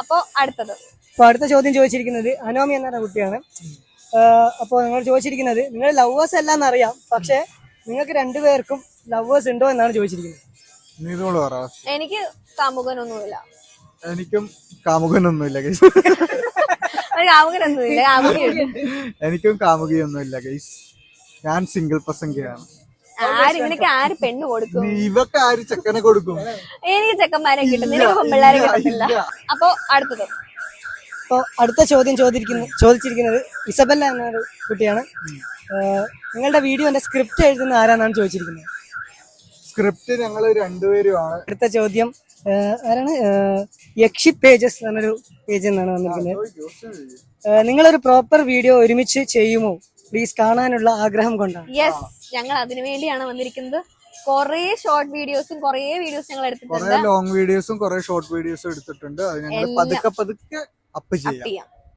അപ്പോ അടുത്തത്. അപ്പൊ അടുത്ത ചോദ്യം ചോദിച്ചിരിക്കുന്നത് അനോമി എന്ന കുട്ടിയാണ്. അപ്പോ നിങ്ങൾ ചോദിച്ചിരിക്കുന്നത് നിങ്ങൾ ലവേഴ്സ് അല്ല എന്നറിയാം പക്ഷെ നിങ്ങൾക്ക് രണ്ടുപേർക്കും ലവേഴ്സ് ഉണ്ടോ എന്നാണ് ചോദിച്ചിരിക്കുന്നത്. എനിക്ക് കാമുകനൊന്നുമില്ല. എനിക്കും കാമുകനൊന്നുമില്ല ഗൈസ് കാമുകനൊന്നുമില്ല എനിക്കും കാമുകിയൊന്നുമില്ല ഗൈസ് ഞാൻ സിംഗിൾ പ്രസംഗിയാണ് ആര് ഇവനൊക്കെ ആര് പെണ്ണ് കൊടുക്കും? ഇവക്ക് ആര് ചെക്കനെ കൊടുക്കും? എനിക്ക് ചെക്കന്മാരെ കിട്ടും. നിനക്ക് പെൺപിള്ളേരെ കിട്ടത്തില്ല. അപ്പൊ അടുത്തത്. അപ്പോൾ അടുത്ത ചോദ്യം ചോദിച്ചിരിക്കുന്നത് ചോദിച്ചിരിക്കുന്നത് ഇസബല്ല എന്നൊരു കുട്ടിയാണ്. നിങ്ങളുടെ വീഡിയോന്റെ സ്ക്രിപ്റ്റ് എഴുതുന്ന ആരാന്നാണ് ചോദിച്ചിരിക്കുന്നത്? സ്ക്രിപ്റ്റ് ഞങ്ങൾ രണ്ടുപേരുമാണ്. അടുത്ത ചോദ്യം ആരാണ്? യക്ഷി പേജസ് എന്നൊരു പേജ് എന്നാണ് വന്നിരിക്കുന്നത്. നിങ്ങളൊരു പ്രോപ്പർ വീഡിയോ ഒരുമിച്ച് ചെയ്യുമോ? പ്ലീസ് കാണാനുള്ള ആഗ്രഹം കൊണ്ടാണ്. യെസ് ഞങ്ങൾ അതിനു വേണ്ടിയാണ് വന്നിരിക്കുന്നത്. കൊറേ ഷോർട്ട് വീഡിയോസും കൊറേ വീഡിയോസ് ഞങ്ങൾ കുറെ എടുത്തിട്ടുണ്ട് ലോങ് വീഡിയോസും കുറെ ഷോർട്ട് വീഡിയോസും എടുത്തിട്ടുണ്ട്. അത് ഞങ്ങൾ പതുക്കെ പതുക്കെ അപ്പ് ചെയ്യാം.